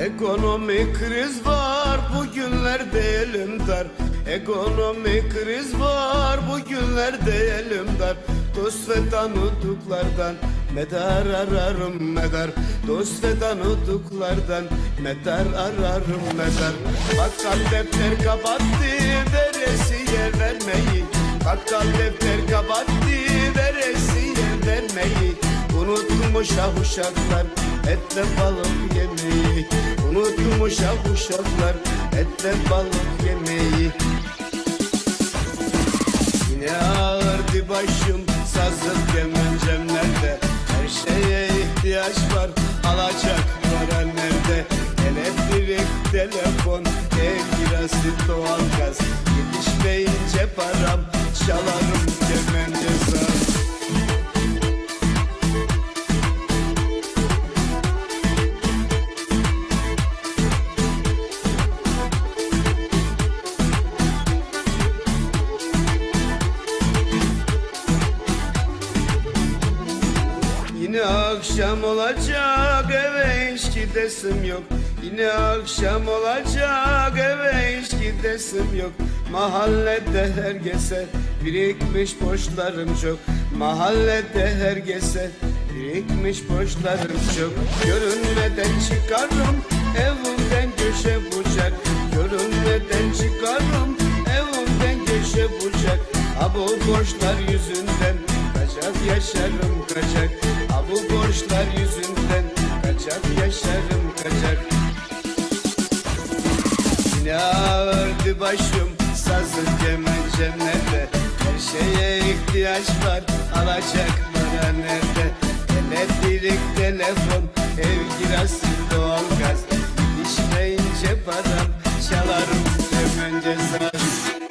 Ekonomik kriz var bugünlerde elim dar. Ekonomik kriz var bugünlerde elim dar. Dost ve tanıdıklardan medar ararım medar. Dost ve tanıdıklardan medar ararım medar. Bakkal defter kapattı veresiye vermeyi. Bakkal defter Unutmuş ah uşaklar etle balık yemeyi Unutmuş ah uşaklar etle balık yemeyi Yine ağırdı başım sazım kemencemlerde Her şeye ihtiyaç var alacak para nerede? Elektrik, telefon, ev kirası, doğalgaz. Yetişmeyince param çalarım Yine akşam olacak eve hiç gidesim yok. Yine akşam olacak eve hiç gidesim yok. Mahallede herkese birikmiş borçlarım çok. Mahallede herkese birikmiş borçlarım çok. Görünmeden çıkarım evimden köşe bucak. Görünmeden çıkarım evimden köşe bucak. Ha bu borçlar yüzünden Kaçak yaşarım kaçak. Ha bu borçlar yüzünden Kaçak yaşarım kaçak. Yine ağırdı başım Sazım kemençemlerde Her şeye ihtiyaç var Alacak para nerede? Elektrik, telefon Ev kirası, doğalgaz. Yetişmeyince param Çalarım kemence saz